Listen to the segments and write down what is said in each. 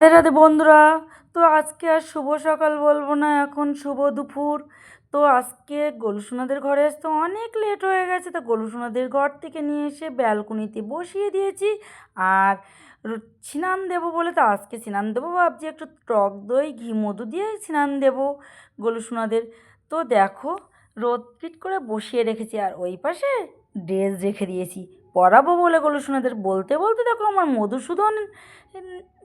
রাধে বন্ধুরা, তো আজকে আর শুভ সকাল বলব না, এখন শুভ দুপুর। তো আজকে গোলুসোনাদের ঘরে আসতে অনেক লেট হয়ে গেছে, তো গোলুসোনাদের ঘর থেকে নিয়ে এসে ব্যালকনিতে বসিয়ে দিয়েছি। আর স্নান দেবো বলে তো আজকে স্নান দেবো ভাবছি, একটু টক দই, ঘি, মধু দিয়ে স্নান দেবো গোলুসোনাদের তো দেখো, রোদ ফিট করে বসিয়ে রেখেছি, আর ওই পাশে ড্রেস রেখে দিয়েছি। পরাবো বলে গোলসোনাদের বলতে বলতে দেখো আমার মধুসূদন,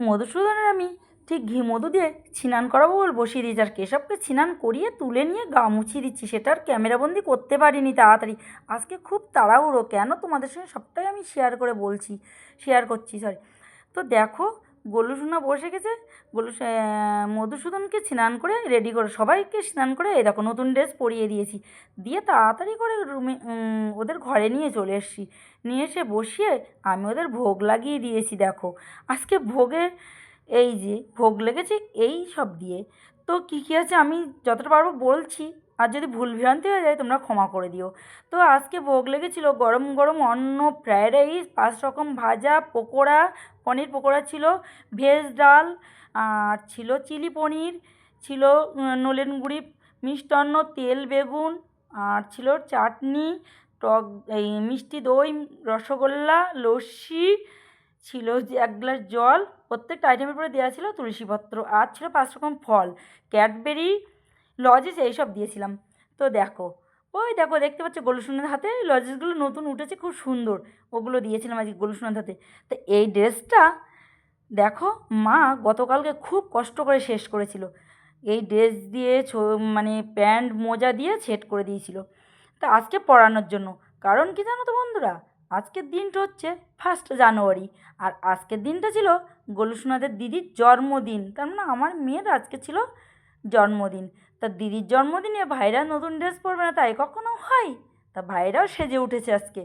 মধুসূদনের আমি ঠিক ঘি মধু দিয়ে ছিনান করাবো বল বসিয়ে দিয়েছি। আর কেশবকে ছিনান করিয়ে তুলে নিয়ে গা মুছিয়ে দিচ্ছি। সেটা আর ক্যামেরাবন্দি করতে পারিনি তাড়াতাড়ি। আজকে খুব তাড়াহুড়ো। কেন? তোমাদের সঙ্গে সবটাই আমি শেয়ার করে বলছি। শেয়ার করছি সরি তো দেখো গোলুসোনা বসে গেছে, গোলু মধুসূদনকে স্নান করে রেডি করে, সবাইকে স্নান করে এই দেখো নতুন ড্রেস পরিয়ে দিয়েছি। দিয়ে তাড়াতাড়ি করে রুমে ওদের ঘরে নিয়ে চলে এসেছি। নিয়ে এসে বসিয়ে আমি ওদের ভোগ লাগিয়ে দিয়েছি দেখো। আজকে ভোগে এই যে, ভোগ লেগেছে এই সব দিয়ে। তো কী কী আছে আমি যতটা পারব বলছি। আর যদি ভুল ভ্রান্তি হয়ে যায় তোমরা ক্ষমা করে দিও। তো আজকে ভোগ লেগেছিল গরম গরম অন্ন ফ্রায়েড রাইস পাঁচ রকম ভাজা, পকোড়া, পনির পকোড়া ছিল ভেজ ডাল, আর ছিল চিলি পনির, ছিল নলেন গুঁড়ি, মিষ্টান্ন, তেল, বেগুন, আর ছিল চাটনি, টক, এই মিষ্টি দই, রসগোল্লা, লস্যি, ছিল যে এক গ্লাস জল, প্রত্যেকটা আইটেমের পরে দেওয়া ছিল তুলসীপত্র আর ছিল পাঁচ রকম ফল, ক্যাডবেরি লজেস এইসব দিয়েছিলাম। তো দেখো, ওই দেখো, দেখতে পাচ্ছ গোলুসোনার হাতে লজেসগুলো নতুন উঠেছে, খুব সুন্দর। ওগুলো দিয়েছিলাম আজকে গোলুসোনার হাতে। তো এই ড্রেসটা দেখো, মা গতকালকে খুব কষ্ট করে শেষ করেছিল। এই ড্রেস দিয়ে মানে প্যান্ট মোজা দিয়ে সেট করে দিয়েছিল। তা আজকে পরানোর জন্য। কারণ কি জানো তো বন্ধুরা? আজকের দিনটা হচ্ছে ফার্স্ট জানুয়ারি। আর আজকের দিনটা ছিল গোলুসোনাদের দিদির জন্মদিন। তার মানে আমার মেয়ের আজকে ছিল জন্মদিন। তা দিদির জন্মদিনে ভাইরা নতুন ড্রেস পরবে না তাই কখনো হয়? তা ভাইরাও সেজে উঠেছে আজকে।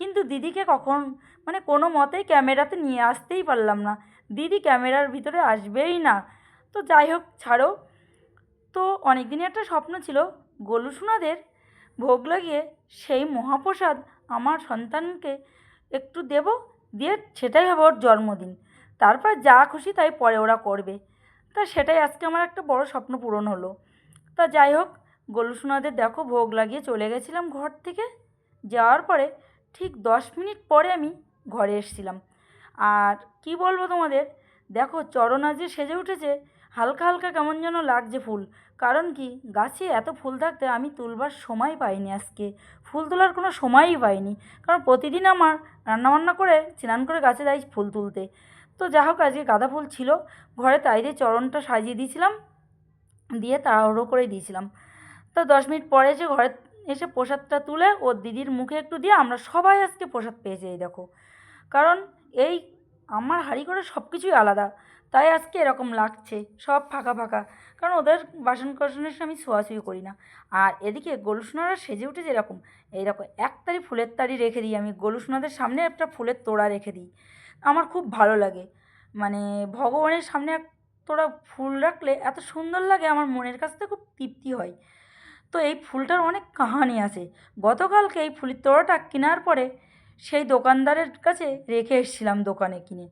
কিন্তু দিদিকে কখন মানে কোনো মতেই ক্যামেরাতে নিয়ে আসতেই পারলাম না। দিদি ক্যামেরার ভিতরে আসবেই না। তো যাই হোক, ছাড়ো। তো অনেক একটা স্বপ্ন ছিল গোলুসোনাদের ভোগ লাগিয়ে সেই মহাপ্রসাদ আমার সন্তানকে একটু দেব, দিয়ে সেটাই হবে ওর জন্মদিন। তারপর যা খুশি তাই পরে ওরা করবে। তা সেটাই আজকে আমার একটা বড় স্বপ্ন পূরণ হলো। তা যাই হোক গোলুসোনাদের দেখো ভোগ লাগিয়ে চলে গেছিলাম ঘর থেকে। যাওয়ার পরে ঠিক দশ মিনিট পরে আমি ঘরে এসেছিলাম। আর কি বলব তোমাদের, দেখো চরণ যে সেজে উঠেছে, হালকা হালকা কেমন যেন লাগছে ফুল। কারণ কি, গাছে এত ফুল থাকতে আমি তুলবার সময় পাইনি আজকে। ফুল তোলার কোনো সময়ই পাইনি। কারণ প্রতিদিন আমার রান্নাবান্না করে, স্নান করে গাছে যাই ফুল তুলতে। তো যা হোক, আজকে গাঁদা ফুল ছিল। ঘরে তাই দিয়ে চরণটা সাজিয়ে দিয়েছিলাম। দিয়ে তাড়াহুড়ো করে দিয়েছিলাম। তো দশ মিনিট পরে এসে ঘরে এসে প্রসাদটা তুলে ওর দিদির মুখে একটু দিয়ে আমরা সবাই আজকে প্রসাদ পেয়েছি এই দেখো। কারণ এই আমার হাঁড়ি করে সব কিছুই আলাদা, তাই আজকে এরকম লাগছে, সব ফাঁকা ফাঁকা। কারণ ওদের বাসন কোসনের আমি ছোঁয়াছুঁই করি না। আর এদিকে গোলুসোনারা সেজে উঠেছে এরকম। এইরকম এক তারি ফুলের তারি রেখে দিই আমি, গোলুসোনাদের সামনে একটা ফুলের তোড়া রেখে দিই। আমার খুব ভালো লাগে। মানে ভগবানের সামনে এক তোড়া ফুল রাখলে এত সুন্দর লাগে, আমার মনের কাছ খুব তৃপ্তি হয়। তো এই ফুলটার অনেক কাহানি আছে। গতকালকে এই ফুলের তোড়াটা কেনার পরে সেই দোকানদারের কাছে রেখে এসেছিলাম দোকানে কিনে।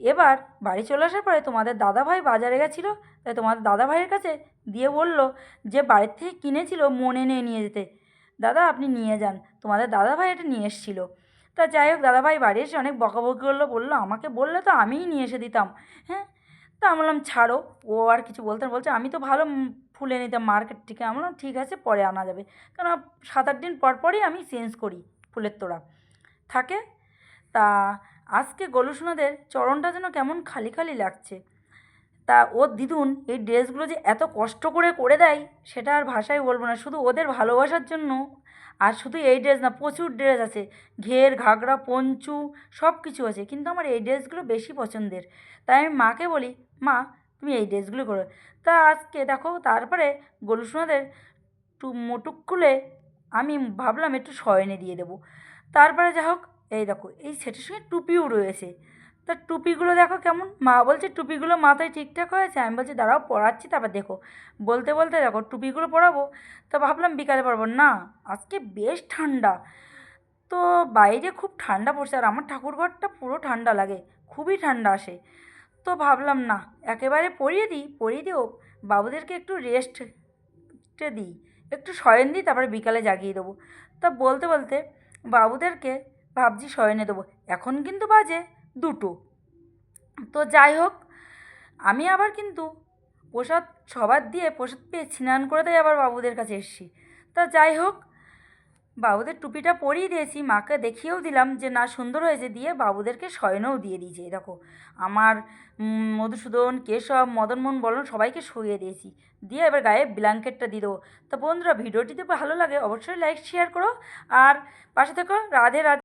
এবার বাড়ি চলে আসার পরে তোমাদের দাদাভাই বাজারে গেছিল, তাই তোমাদের দাদাভাইয়ের কাছে দিয়ে বলল যে বাড়ির থেকে কিনেছিল মনে নেই নিয়ে যেতে। দাদা, আপনি নিয়ে যান। তোমাদের দাদাভাই এটা নিয়ে এসেছিল। তা যাই হোক, দাদাভাই বাড়ি এসে অনেক বকাবকি করল, বলল, আমাকে বললে তো আমিই নিয়ে এসে দিতাম। হ্যাঁ? তা আমি বললাম, ছাড়ো। ও আর কিছু বলতে বলছে, আমি তো ভালো ফুলে ফুল এনে দিতাম মার্কেট থেকে আমি বললাম, ঠিক আছে, পরে আনা যাবে। কেন সাত আট দিন পর পরই আমি চেঞ্জ করি ফুলের তোড়া। থাকে। তা আজকে গোলুসোনাদের চরণটা যেন কেমন খালি খালি লাগছে। তা ওর দিদুন, এই ড্রেসগুলো যে এত কষ্ট করে করে দেয়, সেটা আর ভাষায় বলব না। শুধু ওদের ভালোবাসার জন্য। আর শুধু এই ড্রেস না, প্রচুর ড্রেস আছে। ঘের, ঘাগরা, পঞ্চু সব কিছু আছে। কিন্তু আমার এই ড্রেসগুলো বেশি পছন্দের। তাই আমি মাকে বলি, মা, তুমি এই ড্রেসগুলো করো। তা আজকে দেখো, তারপরে গোলুসোনাদের টু, মুটুক খুলে আমি ভাবলাম একটু শয়নে দিয়ে দেবো। তারপরে যা হোক, এই দেখো, এই সেটের সঙ্গে টুপিও রয়েছে। তা টুপিগুলো দেখো কেমন? মা বলছে, টুপিগুলো মাথায় ঠিকঠাক হয়েছে? আমি বলছি, দাঁড়াও পড়াচ্ছি তারপর দেখো। বলতে বলতে দেখো, টুপিগুলো পরাবো? তো ভাবলাম বিকালে পরবো। না, আজকে বেশ ঠান্ডা। তো বাইরে খুব ঠান্ডা পড়ছে, আর আমার ঠাকুরঘরটা পুরো ঠান্ডা লাগে, খুবই ঠান্ডা আসে। তো ভাবলাম, না, একেবারে পরিয়ে দিই, পরিয়ে দিও। বাবুদেরকে একটু রেস্ট দিই, একটু শয়ন দিই, তারপরে বিকালে জাগিয়ে দেবো। তা বলতে বলতে বাবুদেরকে ভাবছি শয়নে দেবো। এখন কিন্তু বাজে। দুটো। তো যাই হোক, আমি আবার কিন্তু প্রসাদ সবার দিয়ে প্রসাদ পেয়ে স্নান করে দিয়ে আবার বাবুদের কাছে এসেছি। তা যাই হোক, বাবুদের টুপিটা পরিয়ে দিয়েছি, মাকে দেখিয়েও দিলাম যে না সুন্দর হয়েছে দিয়ে বাবুদেরকে শয়নেও দিয়ে দিয়েছি দেখো। আমার মধুসূদন, কেশব মদনমোহন বলন সবাইকে শুইয়ে দিয়েছি। দিয়ে এবার গায়ে ব্ল্যাঙ্কেটটা দিয়ে দেবো। তা বন্ধুরা, ভিডিওটি ভালো লাগে, অবশ্যই লাইক শেয়ার করো। আর পাশে থেকো, রাধে রাধে।